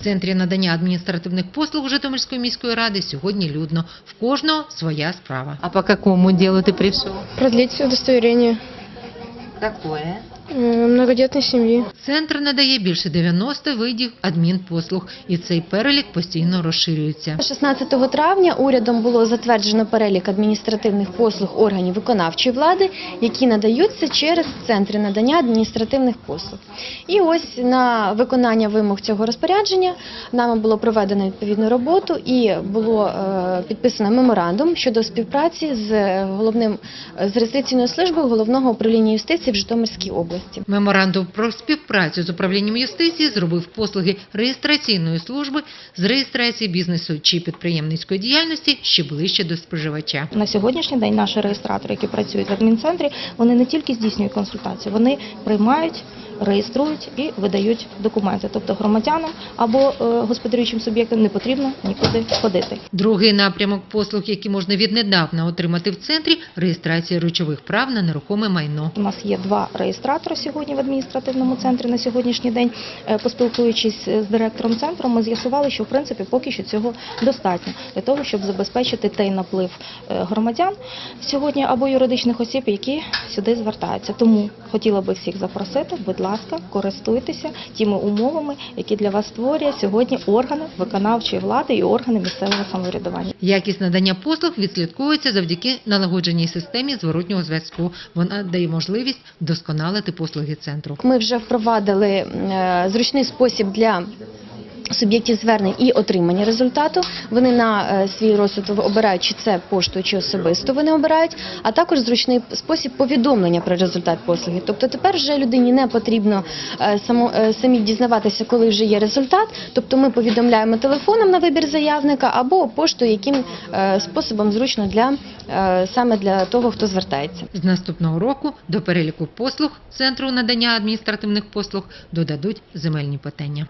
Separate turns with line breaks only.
В центрі надання адміністративних послуг Житомирської міської ради сьогодні людно. В кожного своя справа.
А по какому делу ты прийшов?
Продліть удостоверение
Какое?
Э, многодетной семьи.
Центр надає більше 90 видів адмінпослуг, і цей перелік постійно розширюється.
16 травня урядом було затверджено перелік адміністративних послуг органів виконавчої влади, які надаються через центри надання адміністративних послуг. І ось на виконання вимог цього розпорядження нами було проведено відповідну роботу і було е, підписано меморандум щодо співпраці з головним з реєстраційною службою головного управління юстиції в Житомирській області.
Меморандум про співпрацю з управлінням юстиції зробив послуги реєстраційної служби з реєстрації бізнесу чи підприємницької діяльності ще ближче до споживача.
На сьогоднішній день наші реєстратори, які працюють в адмінцентрі, вони не тільки здійснюють консультації, вони приймають, реєструють і видають документи. Тобто громадянам або е, господарюючим суб'єктам не потрібно нікуди ходити.
Другий напрямок послуг, які можна віднедавна отримати в центрі реєстрація речових прав на нерухоме майно.
У нас є два реєстратори сьогодні в адміністративному центрі на сьогоднішній день. Е, Поспілкуючись з директором центру, ми з'ясували, що в принципі поки що цього достатньо для того, щоб забезпечити той наплив е, громадян сьогодні або юридичних осіб, які сюди звертаються. Тому хотіла би всіх запросити, будь ласка, користуйтеся тими умовами, які для вас створює сьогодні органи виконавчої влади і органи місцевого самоврядування.
Якість надання послуг відслідковується завдяки налагодженій системі зворотнього зв'язку. Вона дає можливість вдосконалити послуги центру.
Ми вже впровадили е, зручний спосіб для суб'єктів звернень і отримання результату. Вони на е, свій розсуд обирають, чи це поштою, чи особисто вони обирають, а також зручний спосіб повідомлення про результат послуги. Тобто тепер вже людині не потрібно е, само, е, самі дізнаватися, коли вже є результат. Тобто ми повідомляємо телефоном на вибір заявника або поштою, яким способом зручно для саме для того, хто звертається.
З наступного року до переліку послуг центру надання адміністративних послуг додадуть земельні питання.